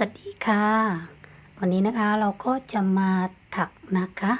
สวัสดีค่ะ วันนี้นะคะเราก็จะมาถักนะคะ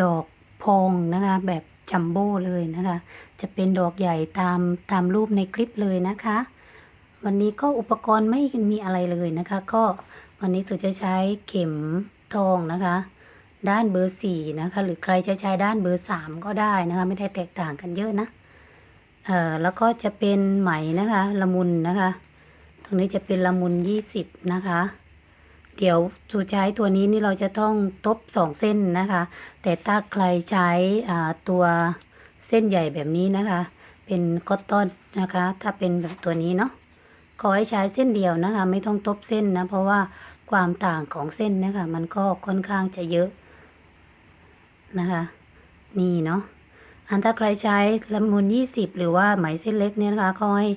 ดอกพองนะคะ แบบจัมโบ้เลยนะคะ จะเป็นดอกใหญ่ตามตามรูปในคลิปเลยนะคะ วันนี้ก็อุปกรณ์ไม่มีอะไรเลยนะคะ ก็วันนี้สุจะใช้เข็มทองนะคะ ด้านเบอร์สี่นะคะ หรือใครจะใช้ด้านเบอร์สามก็ได้นะคะ ไม่ได้แตกต่างกันเยอะนะเอ่อแล้วก็จะเป็นไหมนะคะละมุนนะคะ รงนี้จะเป็นละมุนยี่สิบนะคะ เดี๋ยวสูใช้ตัวนี้นี่เราจะต้องทบสองเส้นนะคะ แต่ถ้าใครใช้ตัวเส้นใหญ่แบบนี้นะคะ เป็นคอตตอนนะคะ ถ้าเป็นแบบตัวนี้เนาะขอให้ใช้เส้นเดียวนะคะ ไม่ต้องทบเส้นนะ เพราะว่าความต่างของเส้นนะคะ มันก็ค่อนข้างจะเยอะนะคะ นี่เนาะอันถ้าใครใช้ละมุนยี่สิบหรือว่าไหมเส้นเล็กเนี่ยนะคะก็ให้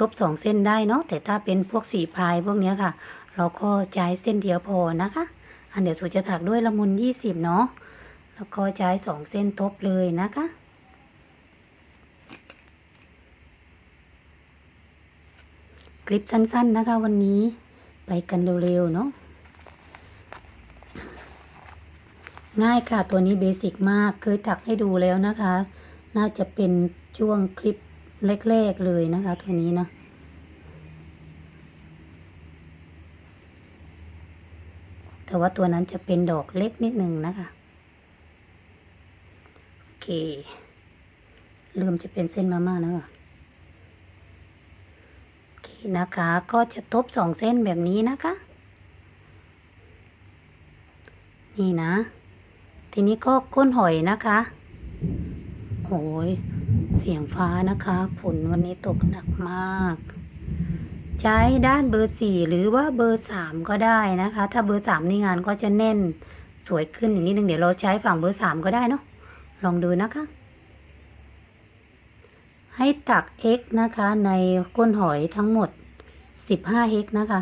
ทบสองเส้นได้เนาะแต่ถ้าเป็นพวกสีพายพวกเนี้ยค่ะ เราก็ใช้เส้นเดียวพอนะคะ อันเดี๋ยวสูจะถักด้วยละมุนยี่สิบเนาะแล้วก็ใช้สองเส้นทบเลยนะคะคลิปสั้นๆนะคะวันนี้ไปกันเร็วๆเนาะง่ายค่ะตัวนี้เบสิกมากเคยถักให้ดูแล้วนะคะ น่าจะเป็นช่วงคลิป แรกๆเลยนะคะ ตัวนี้นะแต่ว่าตัวนั้นจะเป็นดอกเล็กนิดนึงนะคะโอเคเริ่มจะเป็นเส้นมาม่าแล้วอะโอเคนะคะ ก็จะทบสองเส้นแบบนี้นะคะ นี่นะ ทีนี้ก็ก้นหอยนะคะโอ้ย เสียงฟ้านะคะ ฝนวันนี้ตกหนักมาก ใช้ด้านเบอร์สี่หรือว่าเบอร์สามก็ได้นะคะ ถ้าเบอร์สามนี่งานก็จะแน่นสวยขึ้นอีกนิดนึงเดี๋ยวเราใช้ฝั่งเบอร์สามก็ได้เนาะลองดูนะคะ ให้ตัก x นะคะ ในก้นหอยทั้งหมด 15 x นะคะ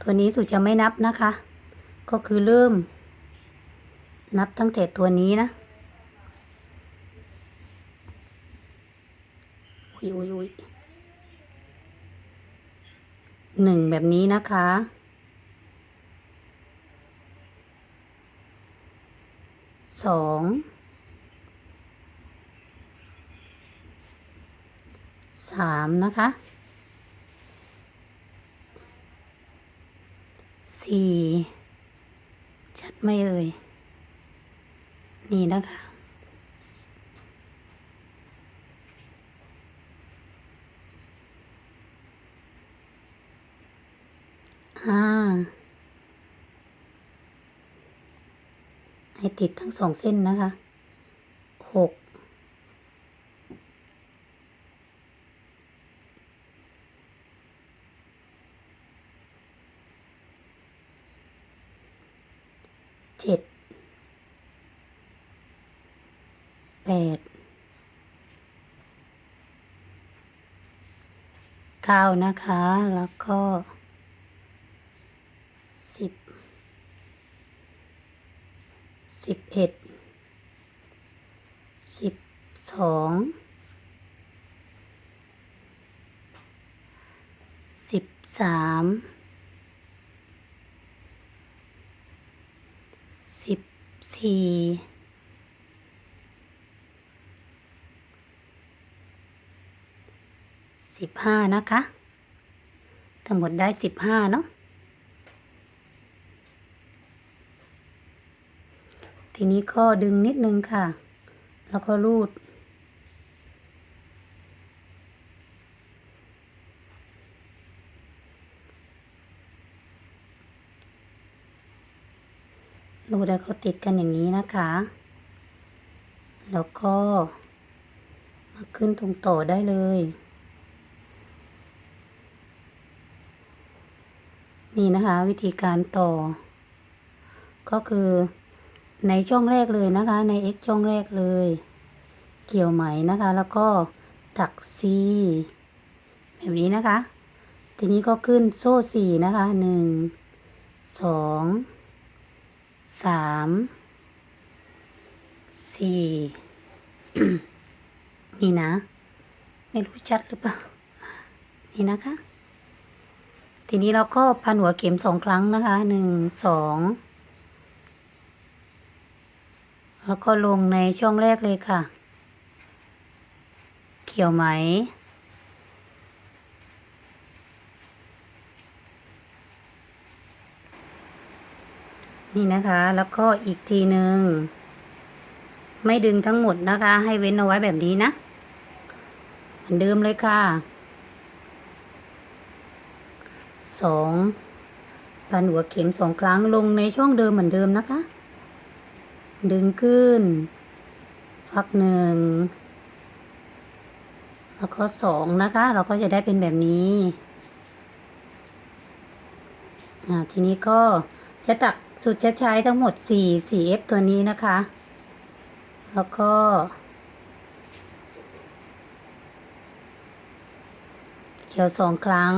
ตัวนี้สุจะไม่นับนะคะ ก็คือเริ่ม นับตั้งแต่ตัวนี้นะอุ้ยอุ้ยอุ้ยหนึ่งแบบนี้นะคะสองสามนะคะสี่ ไหม่เอ่ย นี่นะคะ อ่า ให้ติดทั้งสองเส้นนะคะหก เจ็ด แป ดเก้านะคะ แล้วก็สิบสิบเอ็ดสิบสองสิบสามสิบสี่ สิบห้านะคะ ทั้งหมดได้สิบห้าเนาะทีนี้ก็ดึงนิดนึงค่ะ แล้วก็รูด รูดแล้วก็ติดกันอย่างนี้นะคะ แล้วก็มาขึ้นตรงต่อได้เลย นี่นะคะ วิธีการต่อ ก็คือในช่องแรกเลยนะคะ ใน x ช่องแรกเลย เกี่ยวไหมนะคะ แล้วก็ถัก c แบบนี้นะคะ ทีนี้ก็ขึ้นโซ่สี่นะคะหนึ่งสองสามสี่นนี่นะ ไม่รู้ชัดหรือเปล่า นี่นะคะ ทีนี้เราก็พันหัวเข็มสองครั้งนะคะหนึ่งสองแล้วก็ลงในช่องแรกเลยค่ะ เขียวไหม นี่นะคะ แล้วก็อีกทีหนึ่ง ไม่ดึงทั้งหมดนะคะ ให้เว้นเอาไว้แบบนี้นะ เหมือนเดิมเลยค่ะ สองพันหัวเข็มสองครั้งลงในช่องเดิมเหมือนเดิมนะคะ ดึงขึ้นพักหนึ่งแล้วก็สองนะคะ เราก็จะได้เป็นแบบนี้อ่าทีนี้ก็จะตักสุดจะใช้ทั้งหมดสี่สี่เอฟตัวนี้นะคะ แล้วก็ เขียวสองครั้ง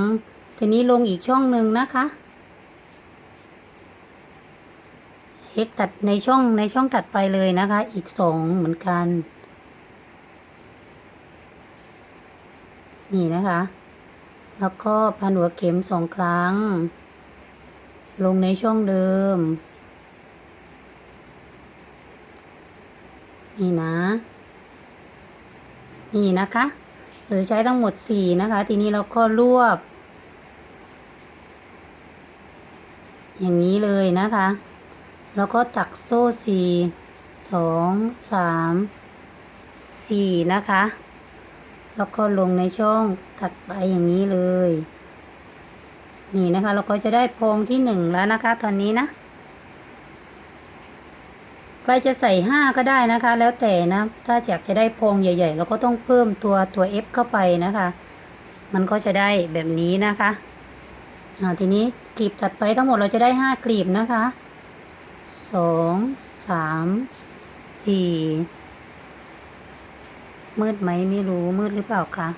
ทีนี้ลงอีกช่องหนึ่งนะคะเอ็กตัดในช่องในช่องตัดไปเลยนะคะ อีกสองเหมือนกัน นี่นะคะ แล้วก็พันหัวเข็มสองครั้ง ลงในช่องเดิม นี่นะ นี่นะคะ หรือใช้ทั้งหมดสี่นะคะ ทีนี้เราก็รวบ อย่างนี้เลยนะคะ แล้วก็ตักโซ่สี่สองสามสี่นะคะ แล้วก็ลงในช่องถัดไปอย่างนี้เลย นี่นะคะ เราก็จะได้โพรงที่หนึ่งแล้วนะคะ ตอนนี้นะใครจะใส่ห้าก็ได้นะคะ แล้วแต่นะ ถ้าอยากจะได้โพรงใหญ่ ๆ เราก็ต้องเพิ่มตัวตัว F เข้าไปนะคะ มันก็จะได้แบบนี้นะคะ อ่าทีนี้กลีบถัดไปทั้งหมดเราจะได้ห้ากลีบนะคะสองสามสี่มืดไหมไม่รู้มืดหรือเปล่าคะ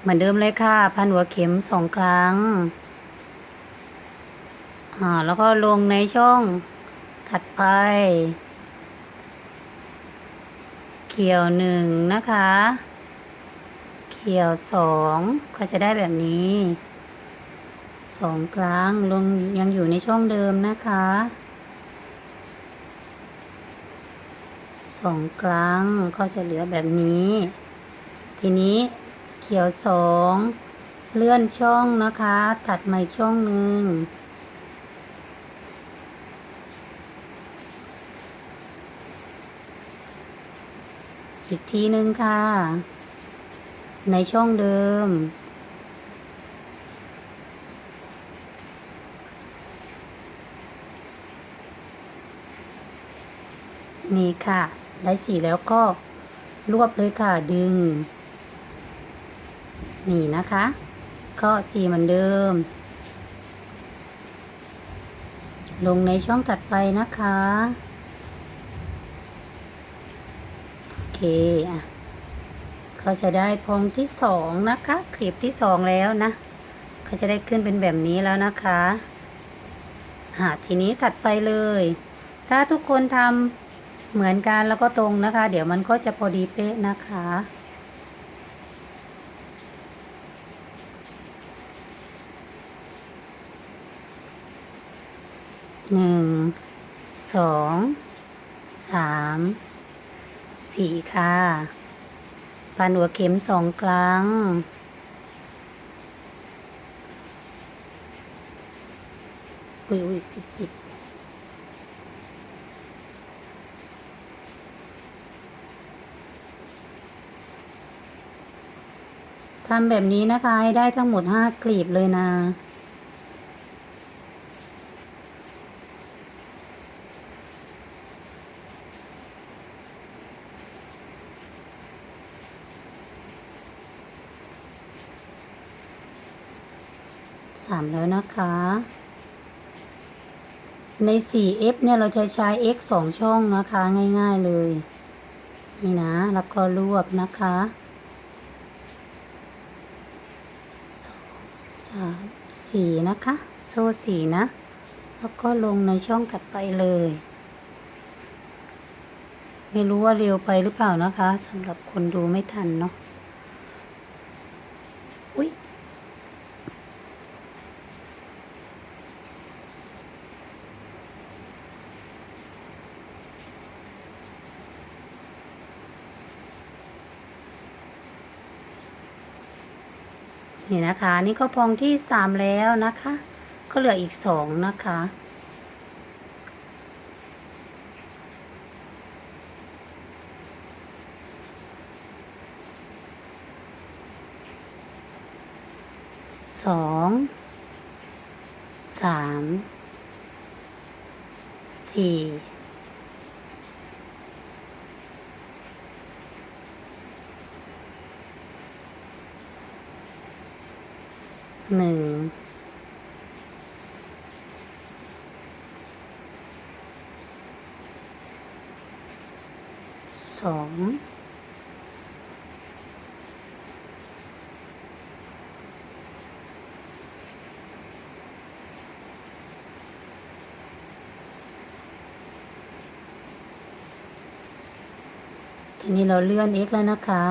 เหมือนเดิมเลยค่ะ พันหัวเข็มสองครั้งอ่าแล้วก็ลงในช่องถัดไป เขียวหนึ่งนะคะ ขียวสองก็จะได้แบบนี้สองครั้งลงยังอยู่ในช่องเดิมนะคะสองครั้งก็จะเหลือแบบนี้ ทีนี้เขียวสองเลื่อนช่องนะคะ ตัดใหม่ช่องหนึ่งอีกทีหนึ่งค่ะ ในช่องเดิม นี่ค่ะ ได้สีแล้วก็รวบเลยค่ะดึง นี่นะคะ ก็สีเหมือนเดิม ลงในช่องตัดไปนะคะ โอเคอะ ก็จะได้พงที่สองนะคะคลิปที่สองแล้วนะก็จะได้ขึ้นเป็นแบบนี้แล้วนะคะอ่าทีนี้ตัดไปเลย ถ้าทุกคนทำเหมือนกันแล้วก็ตรงนะคะ เดี๋ยวมันก็จะพอดีเป๊ะนะคะหนึ่งสองสามสี่ค่ะ ปันหัวเข็มสองครั้ง อุ้ยอุ้ยปิดปิดทำแบบนี้นะคะ ให้ได้ทั้งหมดห้ากลีบเลยนะามแล้วนะคะ ใน 4f เนี่ยเราจะใช้ x สองช่องนะคะ ง่ายๆเลย นี่นะ แล้วก็รวบนะคะสองสามสี่นะคะ โซ่สี่นะ แล้วก็ลงในช่องถัดไปเลย ไม่รู้ว่าเร็วไปหรือเปล่านะคะสำหรับคนดูไม่ทันเนาะ นี่นะคะ นี่ก็พองที่สามแล้วนะคะ ก็เหลืออีกสองนะคะ สอง สาม สี่ หนึ่งสองทีนี้เราเลื่อน x แล้วนะคะ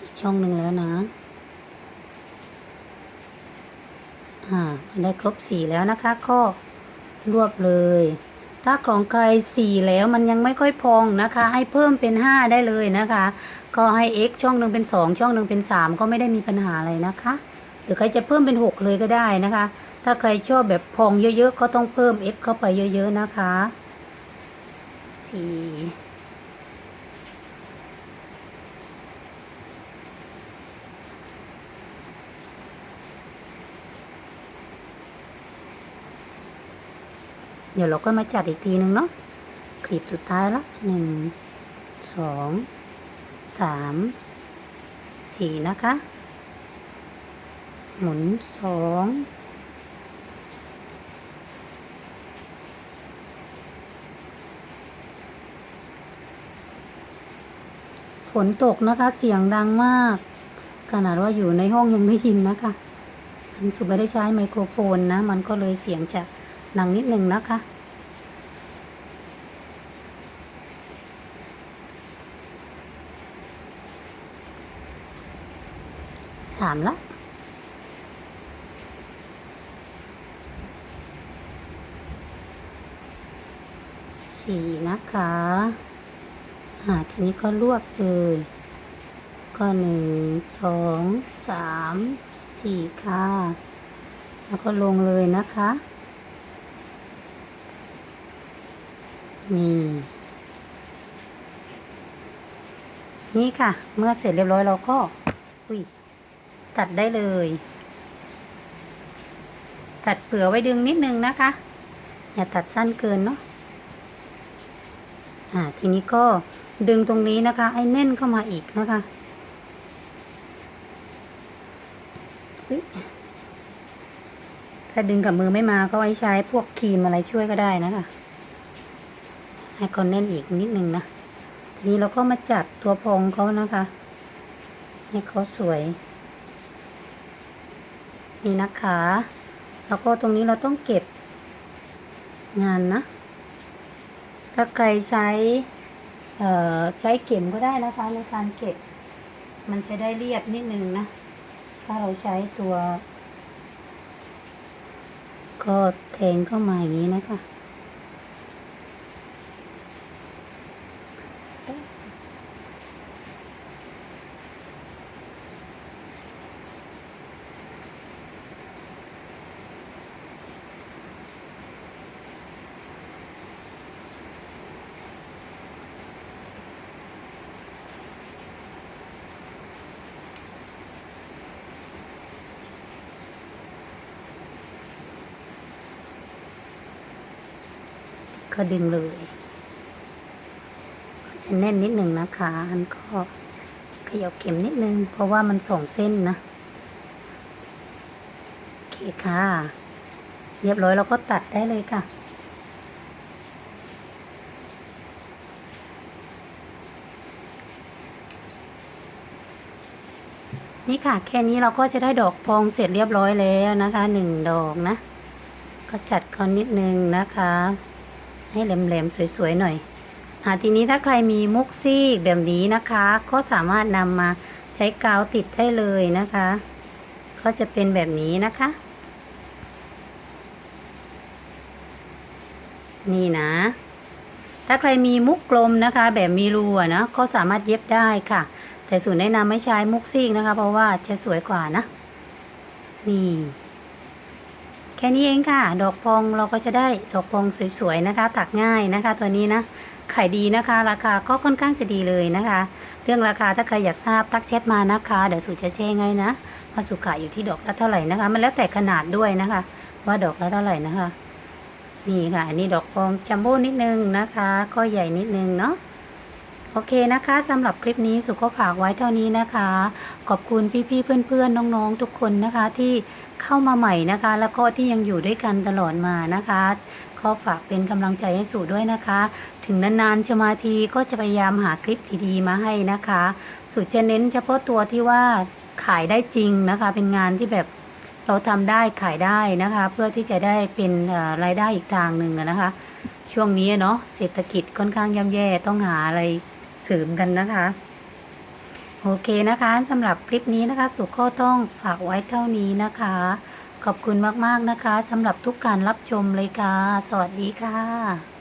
อีกช่องหนึ่งแล้วนะ อ่าได้ครบสี่แล้วนะคะก็รวบเลย ถ้าของใครสี่แล้วมันยังไม่ค่อยพองนะคะ ให้เพิ่มเป็นห้าได้เลยนะคะ ก็ให้ x ช่องหนึ่งเป็นสองช่องหนึ่งเป็นสามก็ไม่ได้มีปัญหาอะไรนะคะหรือใครจะเพิ่มเป็นหกเลยก็ได้นะคะ ถ้าใครชอบแบบพองเยอะๆก็ต้องเพิ่ม x เข้าไปเยอะๆนะคะสี่ เดี๋ยวเราก็มาจัดอีกทีหนึ่งเนาะคลิปสุดท้ายละหนึ่งสองสามสี่นะคะ หมุนสองฝนตกนะคะเสียงดังมาก ขนาดว่าอยู่ในห้องยังได้ยินนะคะอันสุไม่ได้ใช้ไมโครโฟนนะ มันก็เลยเสียงจะดังนิดหนึ่งนะคะ สามละสี่นะคะอ่าทีนี้ก็รวบเลยก็หนึ่งสองสามสี่ค่ะ แล้วก็ลงเลยนะคะ นี่นี่ค่ะ เมื่อเสร็จเรียบร้อยเราก็อุ้ยตัดได้เลย ตัดเปลือกไว้ดึงนิดนึงนะคะ อย่าตัดสั้นเกินเนาะอ่าทีนี้ก็ดึงตรงนี้นะคะ ให้แน่นเข้ามาอีกนะคะถ้าดึงกับมือไม่มาก็ไว้ใช้พวกครีมอะไรช่วยก็ได้นะคะ ให้เขาแน่นอีกนิดนึงนะทีนี้เราก็มาจัดตัวพองเขานะคะ ให้เขาสวย นี่นะคะ แล้วก็ตรงนี้เราต้องเก็บงานนะ ถ้าใครใช้ใช้เข็มก็ได้นะคะในการเก็บ มันจะได้เรียบนิดนึงนะ ถ้าเราใช้ตัว ก็แทงเข้ามาอย่างนี้นะคะ ก็ดึงเลยจะแน่นนิดหนึ่งนะคะอันก็ขยับเข็มนิดนึง เพราะว่ามันสองเส้นนะโอเคค่ะ เรียบร้อยเราก็ตัดได้เลยค่ะนี่ค่ะ แค่นี้เราก็จะได้ดอกพองเสร็จเรียบร้อยแล้วนะคะหนึ่งดอกนะ ก็จัดเขานิดนึงนะคะ ให้แหลมๆสวยๆหน่อยอทีนี้ถ้าใครมีมุกซี่แบบนี้นะคะ ก็สามารถนำมาใช้กาวติดได้เลยนะคะก็จะเป็นแบบนี้นะคะ นี่นะ ถ้าใครมีมุกกลมนะคะ แบบมีรูนะก็สามารถเย็บได้ค่ะ แต่ส่วนแนะนำไม่ใช้มุกซีกนะคะ เพราะว่าจะสวยกว่านะ นี่ แค่นี้เองค่ะ ดอกพองเราก็จะได้ดอกพองสวยๆนะคะถักง่ายนะคะ ตัวนี้นะขายดีนะคะ ราคาก็ค่อนข้างจะดีเลยนะคะ เรื่องราคาถ้าใครอยากทราบทักแชทมานะคะเดี๋ยวสุจะแจ้งให้นะว่าสุขายอยู่ที่ดอกละเท่าไหร่นะคะ มันแล้วแต่ขนาดด้วยนะคะ ว่าดอกละเท่าไหร่นะคะ นี่ค่ะอันนี้ดอกพองจัมโบ้นิดนึงนะคะ ก็ใหญ่นิดนึงเนาะโอเคนะคะสำหรับคลิปนี้สุก็ฝากไว้เท่านี้นะคะ ขอบคุณพี่ๆเพื่อนๆน้องๆทุกคนนะคะที่ เข้ามาใหม่นะคะ แล้วก็ที่ยังอยู่ด้วยกันตลอดมานะคะก็ฝากเป็นกำลังใจให้สู่ด้วยนะคะ ถึงนานๆจะมาทีก็จะพยายามหาคลิปดีๆมาให้นะคะสุจะเน้นเฉพาะตัวที่ว่าขายได้จริงนะคะ เป็นงานที่แบบเราทำได้ขายได้นะคะ เพื่อที่จะได้เป็นรายได้อีกทางหนึ่งนะคะ ช่วงนี้เนาะเศรษฐกิจค่อนข้างย่ำแย่ต้องหาอะไรเสริมกันนะคะ โอเคนะคะสำหรับคลิปนี้นะคะ สุขก็ต้องฝากไว้เท่านี้นะคะ ขอบคุณมากๆนะคะสำหรับทุกการรับชมเลยค่ะ สวัสดีค่ะ